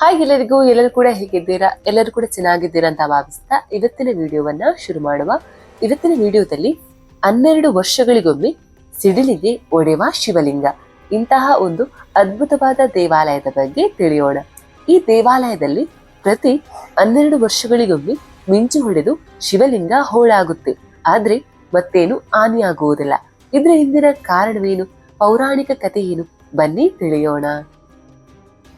Hi ಎಲ್ಲರಿಗೂ, ಎಲ್ಲರೂ ಕೂಡ ಹೇಗಿದ್ದೀರಾ? ಎಲ್ಲರೂ ಕೂಡ ಚೆನ್ನಾಗಿದ್ದೀರಾ ಅಂತ ಭಾವಿಸ್ತಾ ಇವತ್ತಿನ ವಿಡಿಯೋವನ್ನ ಶುರು ಮಾಡುವ. ಇವತ್ತಿನ ವಿಡಿಯೋದಲ್ಲಿ ಹನ್ನೆರಡು ವರ್ಷಗಳಿಗೊಮ್ಮೆ ಸಿಡಿಲಿಗೆ ಒಡೆವ ಶಿವಲಿಂಗ. ಇಂತಹ ಒಂದು ಅದ್ಭುತವಾದ ದೇವಾಲಯದ ಬಗ್ಗೆ ತಿಳಿಯೋಣ. ಈ ದೇವಾಲಯದಲ್ಲಿ ಪ್ರತಿ ಹನ್ನೆರಡು ವರ್ಷಗಳಿಗೊಮ್ಮೆ ಮಿಂಚು ಹೊಡೆದು ಶಿವಲಿಂಗ ಹೋಳಾಗುತ್ತೆ. ಆದ್ರೆ ಮತ್ತೇನು ಹಾನಿಯಾಗುವುದಿಲ್ಲ. ಇದರ ಹಿಂದಿನ ಕಾರಣವೇನು? ಪೌರಾಣಿಕ ಕಥೆ ಏನು? ಬನ್ನಿ ತಿಳಿಯೋಣ.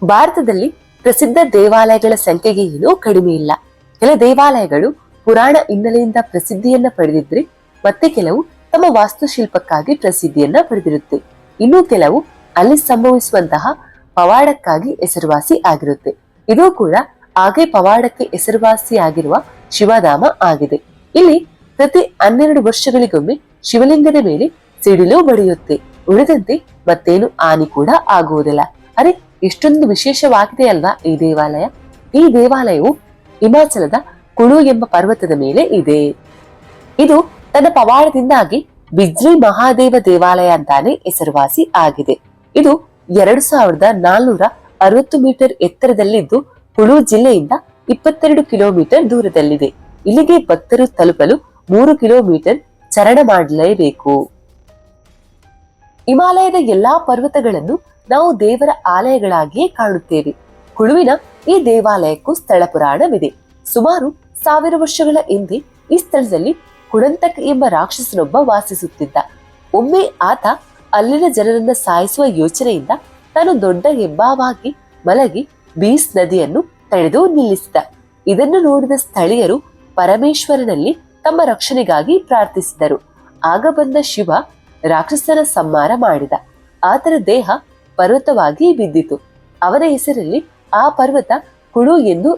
ಭಾರತದಲ್ಲಿ ಪ್ರಸಿದ್ಧ ದೇವಾಲಯಗಳ ಸಂಖ್ಯೆಗೆ ಏನೂ ಕಡಿಮೆ ಇಲ್ಲ. ಕೆಲ ದೇವಾಲಯಗಳು ಪುರಾಣ ಹಿನ್ನೆಲೆಯಿಂದ ಪ್ರಸಿದ್ಧಿಯನ್ನ ಪಡೆದಿದ್ರೆ ಮತ್ತೆ ಕೆಲವು ತಮ್ಮ ವಾಸ್ತುಶಿಲ್ಪಕ್ಕಾಗಿ ಪ್ರಸಿದ್ಧಿಯನ್ನ ಪಡೆದಿರುತ್ತೆ. ಇನ್ನು ಕೆಲವು ಅಲ್ಲಿ ಸಂಭವಿಸುವಂತಹ ಪವಾಡಕ್ಕಾಗಿ ಹೆಸರುವಾಸಿ ಆಗಿರುತ್ತೆ. ಇದು ಕೂಡ ಹಾಗೆ ಪವಾಡಕ್ಕೆ ಹೆಸರುವಾಸಿ ಆಗಿರುವ ಶಿವಧಾಮ ಆಗಿದೆ. ಇಲ್ಲಿ ಪ್ರತಿ ಹನ್ನೆರಡು ವರ್ಷಗಳಿಗೊಮ್ಮೆ ಶಿವಲಿಂಗದ ಮೇಲೆ ಸಿಡಿಲು ಬಡಿಯುತ್ತೆ. ಉಳಿದಂತೆ ಮತ್ತೇನು ಹಾನಿ ಕೂಡ ಆಗುವುದಿಲ್ಲ. ಅರೆ ಇಷ್ಟೊಂದು ವಿಶೇಷವಾಗಿದೆ ಅಲ್ವಾ ಈ ದೇವಾಲಯ? ಈ ದೇವಾಲಯವು ಹಿಮಾಚಲದ ಕುಳು ಎಂಬ ಪರ್ವತದ ಮೇಲೆ ಇದೆ. ಇದು ತನ್ನ ಪವಾಡದಿಂದಾಗಿ ಬಿಜ್ರಿ ಮಹಾದೇವ ದೇವಾಲಯ ಅಂತಾನೆ ಹೆಸರುವಾಸಿ ಆಗಿದೆ. ಇದು ಎರಡು ಸಾವಿರದ ನಾಲ್ನೂರ ಅರವತ್ತು ಮೀಟರ್ ಎತ್ತರದಲ್ಲಿದ್ದು ಕುಳು ಜಿಲ್ಲೆಯಿಂದ ಇಪ್ಪತ್ತೆರಡು ಕಿಲೋಮೀಟರ್ ದೂರದಲ್ಲಿದೆ. ಇಲ್ಲಿಗೆ ಭಕ್ತರು ತಲುಪಲು ಮೂರು ಕಿಲೋಮೀಟರ್ ಚರಣ ಮಾಡಲೇಬೇಕು. ಹಿಮಾಲಯದ ಎಲ್ಲಾ ಪರ್ವತಗಳನ್ನು ನಾವು ದೇವರ ಆಲಯಗಳಾಗಿಯೇ ಕಾಣುತ್ತೇವೆ. ಹುಳುವಿನ ಈ ದೇವಾಲಯಕ್ಕೂ ಸ್ಥಳ ಪುರಾಣವಿದೆ. ಸುಮಾರು ಸಾವಿರ ವರ್ಷಗಳ ಹಿಂದೆ ಈ ಸ್ಥಳದಲ್ಲಿ ಕುಡಂತಕ್ ಎಂಬ ರಾಕ್ಷಸನೊಬ್ಬ ವಾಸಿಸುತ್ತಿದ್ದ. ಒಮ್ಮೆ ಆತ ಅಲ್ಲಿನ ಜನರನ್ನ ಸಾಯಿಸುವ ಯೋಚನೆಯಿಂದ ತಾನು ದೊಡ್ಡ ಹೆಬ್ಬಾವಾಗಿ ಮಲಗಿ ಬೀಸ್ ನದಿಯನ್ನು ತಡೆದು ನಿಲ್ಲಿಸಿದ. ಇದನ್ನು ನೋಡಿದ ಸ್ಥಳೀಯರು ಪರಮೇಶ್ವರನಲ್ಲಿ ತಮ್ಮ ರಕ್ಷಣೆಗಾಗಿ ಪ್ರಾರ್ಥಿಸಿದರು. ಆಗ ಬಂದ ಶಿವ ರಾಕ್ಷಸನ ಸಂಹಾರ ಮಾಡಿದ. ಆತನ ದೇಹ ಪರ್ವತವಾಗಿ ಬಿದ್ದಿತು. ಅವನ ಹೆಸರಲ್ಲಿ ಆ ಪರ್ವತ ಕುಳು ಎಂದು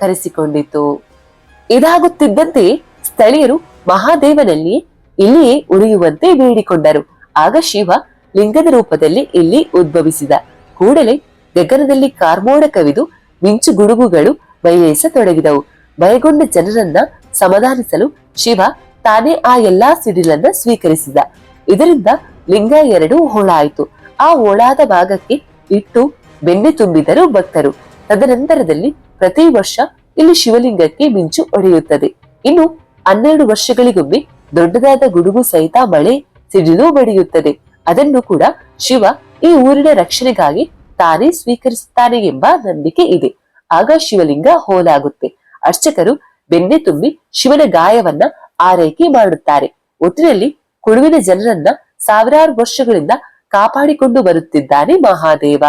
ಕರೆಸಿಕೊಂಡಿತು. ಇದಾಗುತ್ತಿದ್ದಂತೆ ಸ್ಥಳೀಯರು ಮಹಾದೇವನಲ್ಲಿ ಇಲ್ಲಿಯೇ ಉಳಿಯುವಂತೆ ಬೇಡಿಕೊಂಡರು. ಆಗ ಶಿವ ಲಿಂಗದ ರೂಪದಲ್ಲಿ ಇಲ್ಲಿ ಉದ್ಭವಿಸಿದ. ಕೂಡಲೇ ಗಗನದಲ್ಲಿ ಕಾರ್ಮೋಡ ಕವಿದು ಮಿಂಚು ಗುಡುಗುಗಳು ಬಯಲಿಸತೊಡಗಿದವು ಭಯಗೊಂಡ ಜನರನ್ನ ಸಮಾಧಾನಿಸಲು ಶಿವ ತಾನೇ ಆ ಎಲ್ಲಾ ಸಿಡಿಲನ್ನ ಸ್ವೀಕರಿಸಿದ. ಇದರಿಂದ ಲಿಂಗ ಎರಡು ಹೋಳಾಯಿತು. ಆ ಹೋಳಾದ ಭಾಗಕ್ಕೆ ಇಟ್ಟು ಬೆಣ್ಣೆ ತುಂಬಿದರು ಭಕ್ತರು. ತದನಂತರದಲ್ಲಿ ಪ್ರತಿ ವರ್ಷ ಇಲ್ಲಿ ಶಿವಲಿಂಗಕ್ಕೆ ಮಿಂಚು ಒಡೆಯುತ್ತದೆ. ಇನ್ನು ಹನ್ನೆರಡು ವರ್ಷಗಳಿಗೊಮ್ಮೆ ದೊಡ್ಡದಾದ ಗುಡುಗು ಸಹಿತ ಮಳೆ, ಸಿಡಿಲು ಬಡಿಯುತ್ತದೆ. ಅದನ್ನು ಕೂಡ ಶಿವ ಈ ಊರಿನ ರಕ್ಷಣೆಗಾಗಿ ತಾನೇ ಸ್ವೀಕರಿಸುತ್ತಾನೆ ಎಂಬ ನಂಬಿಕೆ ಇದೆ. ಆಗ ಶಿವಲಿಂಗ ಹೋಲಾಗುತ್ತೆ. ಅರ್ಚಕರು ಬೆಣ್ಣೆ ತುಂಬಿ ಶಿವನ ಗಾಯವನ್ನ ಆರೈಕೆ ಮಾಡುತ್ತಾರೆ. ಒಟ್ಟಿನಲ್ಲಿ ಕೊಡುವಿನ ಜನರನ್ನ ಸಾವಿರಾರು ವರ್ಷಗಳಿಂದ ಕಾಪಾಡಿಕೊಂಡು ಬರುತ್ತಿದ್ದಾನೆ ಮಹಾದೇವ.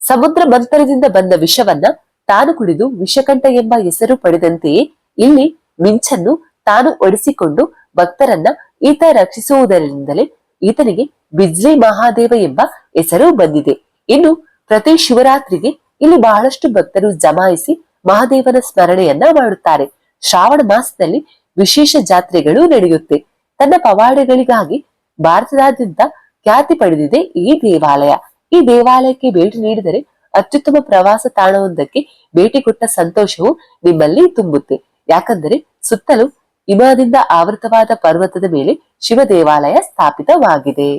ಸಮುದ್ರ ಮಂತರದಿಂದ ಬಂದ ವಿಷವನ್ನ ತಾನು ಕುಡಿದು ವಿಷಕಂಠ ಎಂಬ ಹೆಸರು ಪಡೆದಂತೆಯೇ ಇಲ್ಲಿ ಮಿಂಚನ್ನು ತಾನು ಒಡಿಸಿಕೊಂಡು ಭಕ್ತರನ್ನ ಈತ ರಕ್ಷಿಸುವುದರಿಂದಲೇ ಈತನಿಗೆ ಬಿಜ್ಲಿ ಮಹಾದೇವ ಎಂಬ ಹೆಸರು ಬಂದಿದೆ. ಇನ್ನು ಪ್ರತಿ ಶಿವರಾತ್ರಿಗೆ ಇಲ್ಲಿ ಬಹಳಷ್ಟು ಭಕ್ತರು ಜಮಾಯಿಸಿ ಮಹಾದೇವನ ಸ್ಮರಣೆಯನ್ನ ಮಾಡುತ್ತಾರೆ. ಶ್ರಾವಣ ಮಾಸದಲ್ಲಿ ವಿಶೇಷ ಜಾತ್ರೆಗಳು ನಡೆಯುತ್ತೆ. ತನ್ನ ಪವಾಡಗಳಿಗಾಗಿ ಭಾರತದಾದ್ಯಂತ ಖ್ಯಾತಿ ಪಡೆದಿದೆ ಈ ದೇವಾಲಯ. ಈ ದೇವಾಲಯಕ್ಕೆ ಭೇಟಿ ನೀಡಿದರೆ ಅತ್ಯುತ್ತಮ ಪ್ರವಾಸ ತಾಣವೊಂದಕ್ಕೆ ಭೇಟಿ ಕೊಟ್ಟ ಸಂತೋಷವು ನಿಮ್ಮಲ್ಲಿ ತುಂಬುತ್ತೆ. ಯಾಕಂದರೆ ಸುತ್ತಲೂ ಹಿಮದಿಂದ ಆವೃತವಾದ ಪರ್ವತದ ಮೇಲೆ ಶಿವ ದೇವಾಲಯ ಸ್ಥಾಪಿತವಾಗಿದೆ.